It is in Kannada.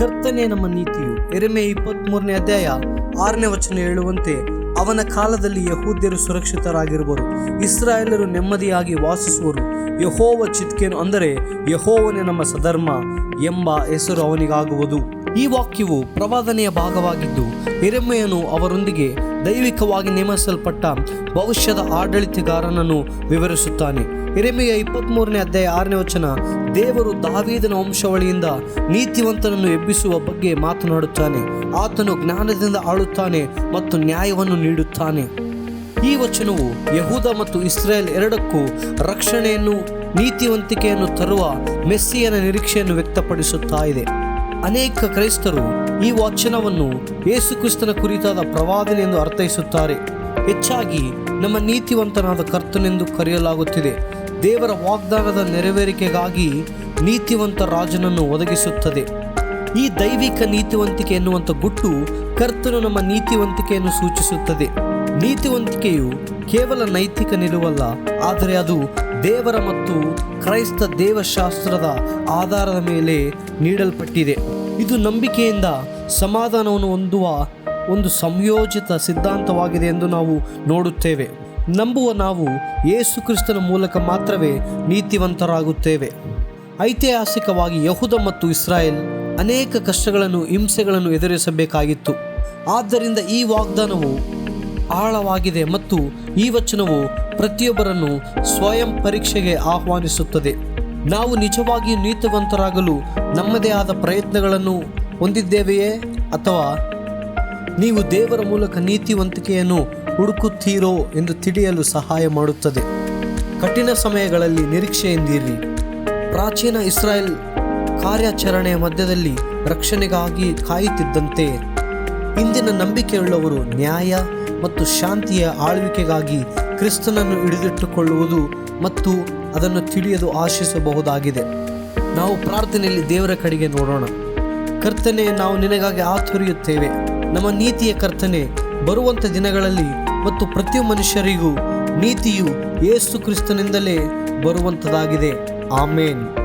ಕರ್ತನೆ ನಮ್ಮ ನೀತಿಯು. ಎರೆಮೆ ಇಪ್ಪತ್ಮೂರನೇ ಅಧ್ಯಾಯ ಆರನೇ ವಚನ ಹೇಳುವಂತೆ, ಅವನ ಕಾಲದಲ್ಲಿ ಯಹೂದ್ಯರು ಸುರಕ್ಷಿತರಾಗಿರುವರು, ಇಸ್ರಾಯೇಲರು ನೆಮ್ಮದಿಯಾಗಿ ವಾಸಿಸುವರು. ಯಹೋವ ಚಿತ್ಕೇನು ಅಂದರೆ, ಯಹೋವನೇ ನಮ್ಮ ಸಧರ್ಮ ಎಂಬ ಹೆಸರು ಅವನಿಗಾಗುವುದು. ಈ ವಾಕ್ಯವು ಪ್ರವಾದನೆಯ ಭಾಗವಾಗಿದ್ದು ಎರೆಮೆಯನು ಅವರೊಂದಿಗೆ ದೈವಿಕವಾಗಿ ನೇಮಿಸಲ್ಪಟ್ಟ ಭವಿಷ್ಯದ ಆಡಳಿತಗಾರನನ್ನು ವಿವರಿಸುತ್ತಾನೆ. ಎರೆಮೆಯ ಇಪ್ಪತ್ತ್ಮೂರನೇ ಅಧ್ಯಾಯ ಆರನೇ ವಚನ, ದೇವರು ದಾವೀದನ ವಂಶವಳಿಯಿಂದ ನೀತಿವಂತನನ್ನು ಎಬ್ಬಿಸುವ ಬಗ್ಗೆ ಮಾತನಾಡುತ್ತಾನೆ. ಆತನು ಜ್ಞಾನದಿಂದ ಆಳುತ್ತಾನೆ ಮತ್ತು ನ್ಯಾಯವನ್ನು ನೀಡುತ್ತಾನೆ. ಈ ವಚನವು ಯಹೂದ ಮತ್ತು ಇಸ್ರೇಲ್ ಎರಡಕ್ಕೂ ರಕ್ಷಣೆಯನ್ನು, ನೀತಿವಂತಿಕೆಯನ್ನು ತರುವ ಮೆಸ್ಸಿಯನ ನಿರೀಕ್ಷೆಯನ್ನು ವ್ಯಕ್ತಪಡಿಸುತ್ತಾ ಇದೆ. ಅನೇಕ ಕ್ರೈಸ್ತರು ಈ ವಾಚನವನ್ನು ಯೇಸುಕ್ರಿಸ್ತನ ಕುರಿತಾದ ಪ್ರವಾದನೆ ಎಂದು ಅರ್ಥೈಸುತ್ತಾರೆ. ಹೆಚ್ಚಾಗಿ ನಮ್ಮ ನೀತಿವಂತನಾದ ಕರ್ತನೆಂದು ಕರೆಯಲಾಗುತ್ತಿದೆ. ದೇವರ ವಾಗ್ದಾನದ ನೆರವೇರಿಕೆಗಾಗಿ ನೀತಿವಂತ ರಾಜನನ್ನು ಒದಗಿಸುತ್ತದೆ. ಈ ದೈವಿಕ ನೀತಿವಂತಿಕೆ ಎನ್ನುವಂಥ ಗುಟ್ಟು ಕರ್ತನು ನಮ್ಮ ನೀತಿವಂತಿಕೆಯನ್ನು ಸೂಚಿಸುತ್ತದೆ. ನೀತಿವಂತಿಕೆಯು ಕೇವಲ ನೈತಿಕ ನಿಲುವಲ್ಲ, ಆದರೆ ಅದು ದೇವರ ಮತ್ತು ಕ್ರೈಸ್ತ ದೇವಶಾಸ್ತ್ರದ ಆಧಾರದ ಮೇಲೆ ನೀಡಲ್ಪಟ್ಟಿದೆ. ಇದು ನಂಬಿಕೆಯಿಂದ ಸಮಾಧಾನವನ್ನು ಹೊಂದುವ ಒಂದು ಸಂಯೋಜಿತ ಸಿದ್ಧಾಂತವಾಗಿದೆ ಎಂದು ನಾವು ನೋಡುತ್ತೇವೆ. ನಂಬುವ ನಾವು ಯೇಸು ಕ್ರಿಸ್ತನ ಮೂಲಕ ಮಾತ್ರವೇ ನೀತಿವಂತರಾಗುತ್ತೇವೆ. ಐತಿಹಾಸಿಕವಾಗಿ ಯಹುದ ಮತ್ತು ಇಸ್ರಾಯೇಲ್ ಅನೇಕ ಕಷ್ಟಗಳನ್ನು, ಹಿಂಸೆಗಳನ್ನು ಎದುರಿಸಬೇಕಾಗಿತ್ತು. ಆದ್ದರಿಂದ ಈ ವಾಗ್ದಾನವು ಆಳವಾಗಿದೆ ಮತ್ತು ಈ ವಚನವು ಪ್ರತಿಯೊಬ್ಬರನ್ನು ಸ್ವಯಂ ಪರೀಕ್ಷೆಗೆ ಆಹ್ವಾನಿಸುತ್ತದೆ. ನಾವು ನಿಜವಾಗಿಯೂ ನೀತಿವಂತರಾಗಲು ನಮ್ಮದೇ ಆದ ಪ್ರಯತ್ನಗಳನ್ನು ಹೊಂದಿದ್ದೇವೆಯೇ? ಅಥವಾ ನೀವು ದೇವರ ಮೂಲಕ ನೀತಿವಂತಿಕೆಯನ್ನು ಹುಡುಕುತ್ತೀರೋ ಎಂದು ತಿಳಿಯಲು ಸಹಾಯ ಮಾಡುತ್ತದೆ. ಕಠಿಣ ಸಮಯಗಳಲ್ಲಿ ನಿರೀಕ್ಷೆಯಿಂದಿರಿ. ಪ್ರಾಚೀನ ಇಸ್ರಾಯೇಲ್ ಕಾರ್ಯಾಚರಣೆಯ ಮಧ್ಯದಲ್ಲಿ ರಕ್ಷಣೆಗಾಗಿ ಕಾಯುತ್ತಿದ್ದಂತೆ ಇಂದಿನ ನಂಬಿಕೆಯುಳ್ಳವರು ನ್ಯಾಯ ಮತ್ತು ಶಾಂತಿಯ ಆಳ್ವಿಕೆಗಾಗಿ ಕ್ರಿಸ್ತನನ್ನು ಹಿಡಿದಿಟ್ಟುಕೊಳ್ಳುವುದು ಮತ್ತು ಅದನ್ನು ತಿಳಿಯಲು ಆಶಿಸಬಹುದಾಗಿದೆ. ನಾವು ಪ್ರಾರ್ಥನೆಯಲ್ಲಿ ದೇವರ ಕಡೆಗೆ ನೋಡೋಣ. ಕರ್ತನೆ, ನಾವು ನಿನಗಾಗಿ ಆತುರಿಯುತ್ತೇವೆ. ನಮ್ಮ ನೀತಿಯ ಕರ್ತನೆ ಬರುವಂಥ ದಿನಗಳಲ್ಲಿ ಮತ್ತು ಪ್ರತಿ ಮನುಷ್ಯರಿಗೂ ನೀತಿಯು ಏಸು ಕ್ರಿಸ್ತನಿಂದಲೇ ಬರುವಂಥದ್ದಾಗಿದೆ ಆಮೇನ್.